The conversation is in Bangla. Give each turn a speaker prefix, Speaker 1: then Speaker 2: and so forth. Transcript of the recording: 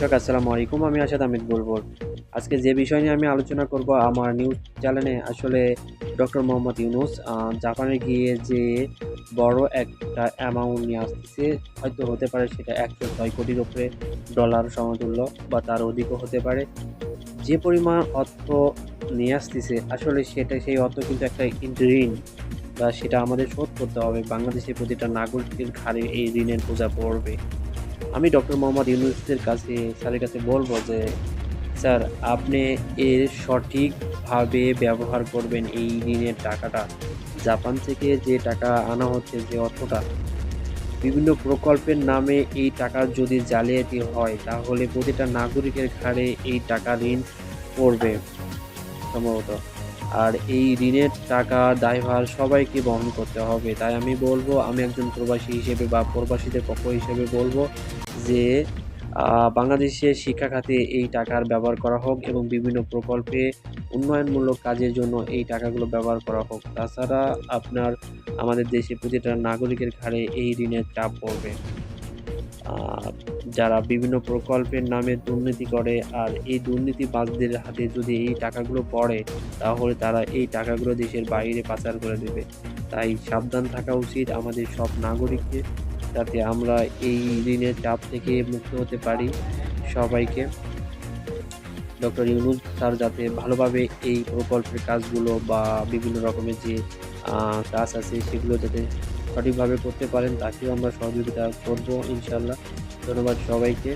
Speaker 1: দর্শক, আসসালামু আলাইকুম। আমি আসাদ আমিদ বুলবুল। আজকে যে বিষয় নিয়ে আমি আলোচনা করব, আমার নিউজ চ্যানেলে আসলে ডক্টর মোহাম্মদ ইউনুস জাপানে গিয়ে যে বড় একটা অ্যামাউন্ট নিয়ে আসতেছে, হয়তো হতে পারে সেটা একশো ছয় কোটির উপরে ডলার সমতুল্য বা তার অধিকও হতে পারে। যে পরিমাণ অর্থ নিয়ে আসতেছে, আসলে সেটা, সেই অর্থ কিন্তু একটা ঋণ বা সেটা আমাদের শোধ করতে হবে। বাংলাদেশের প্রতিটা নাগরিকের ঘাড়ে এই ঋণের বোঝা পড়বে। আমি ডক্টর মোহাম্মদ ইউনুসের কাছে, স্যারের কাছে বলব যে, স্যার, আপনি এর সঠিকভাবে ব্যবহার করবেন এই ঋণের টাকাটা। জাপান থেকে যে টাকা আনা হচ্ছে, যে অর্থটা, বিভিন্ন প্রকল্পের নামে এই টাকার যদি জালিয়াতি হয়, তাহলে প্রতিটা নাগরিকের ঘাড়ে এই টাকা ঋণ পড়বে সম্ভবত। আর এই ঋণের টাকা, দায়ভার সবাইকে বহন করতে হবে। তাই আমি বলব, আমি একজন প্রবাসী হিসেবে বা প্রবাসীদের পক্ষ হিসেবে বলব যে বাংলাদেশের শিক্ষা খাতে এই টাকার ব্যবহার করা হোক এবং বিভিন্ন প্রকল্পে উন্নয়নমূলক কাজের জন্য এই টাকাগুলো ব্যবহার করা হোক। তাছাড়া আপনার আমাদের দেশে প্রতিটা নাগরিকের ঘাড়ে এই ঋণের চাপ পড়বে। যারা বিভিন্ন প্রকল্পের নামে দুর্নীতি করে আর এই দুর্নীতিবাজদের হাতে যদি এই টাকাগুলো পড়ে, তাহলে তারা এই টাকাগুলো দেশের বাইরে পাচার করে দেবে। তাই সাবধান থাকা উচিত আমাদের সব নাগরিককে, যাতে আমরা এই ঋণের চাপ থেকে মুক্ত হতে পারি সবাইকে। ডক্টর ইউনুস স্যার যাতে ভালোভাবে এই প্রকল্পের কাজগুলো বা বিভিন্ন রকমের যে কাজ আছে সেগুলো যাতে সঠিকভাবে করতে পারেন তাকেও আমরা সহযোগিতা করব ইনশাল্লাহ। ধন্যবাদ সবাইকে।